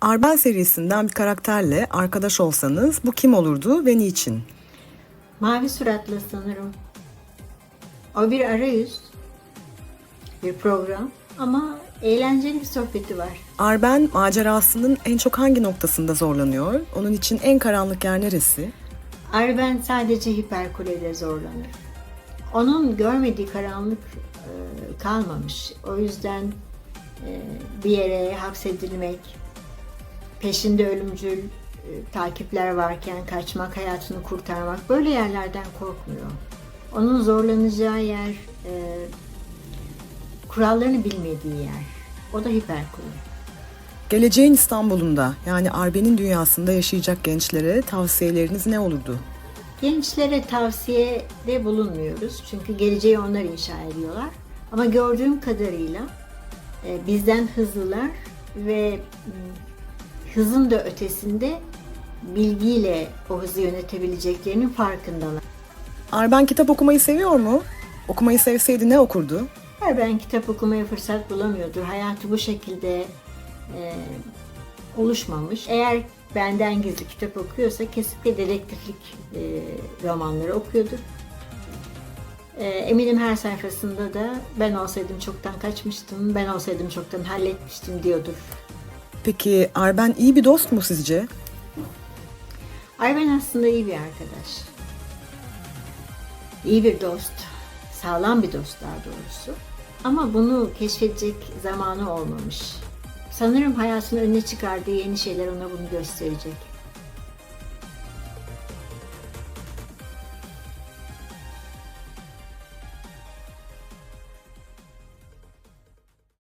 Arben serisinden bir karakterle arkadaş olsanız bu kim olurdu ve niçin? Mavi suratlı sanırım. O bir arayüz, bir program ama eğlenceli bir sohbeti var. Arben macerasının en çok hangi noktasında zorlanıyor? Onun için en karanlık yer neresi? Arben sadece hiperkulede zorlanır. Onun görmediği karanlık e, kalmamış. O yüzden e, bir yere hapsedilmek, peşinde ölümcül e, takipler varken kaçmak, hayatını kurtarmak böyle yerlerden korkmuyor. Onun zorlanacağı yer e, kurallarını bilmediği yer. O da hiperkule. Geleceğin İstanbul'unda yani Arben'in dünyasında yaşayacak gençlere tavsiyeleriniz ne olurdu? Gençlere tavsiyede bulunmuyoruz. Çünkü geleceği onlar inşa ediyorlar. Ama gördüğüm kadarıyla e, bizden hızlılar ve hızın da ötesinde bilgiyle o hızı yönetebileceklerinin farkındalar. Arben kitap okumayı seviyor mu? Okumayı sevseydi ne okurdu? Eğer ben kitap okumaya fırsat bulamıyordur. Hayatı bu şekilde e, oluşmamış. Eğer benden gizli kitap okuyorsa kesinlikle dedektiflik e, romanları okuyordur. E, eminim her sayfasında da ben olsaydım çoktan kaçmıştım, ben olsaydım çoktan halletmiştim diyordur. Peki Arben iyi bir dost mu sizce? Arven aslında iyi bir arkadaş. İyi bir dost. Sağlam bir dost daha doğrusu. Ama bunu keşfedecek zamanı olmamış. Sanırım hayatının önüne çıkardığı yeni şeyler ona bunu gösterecek.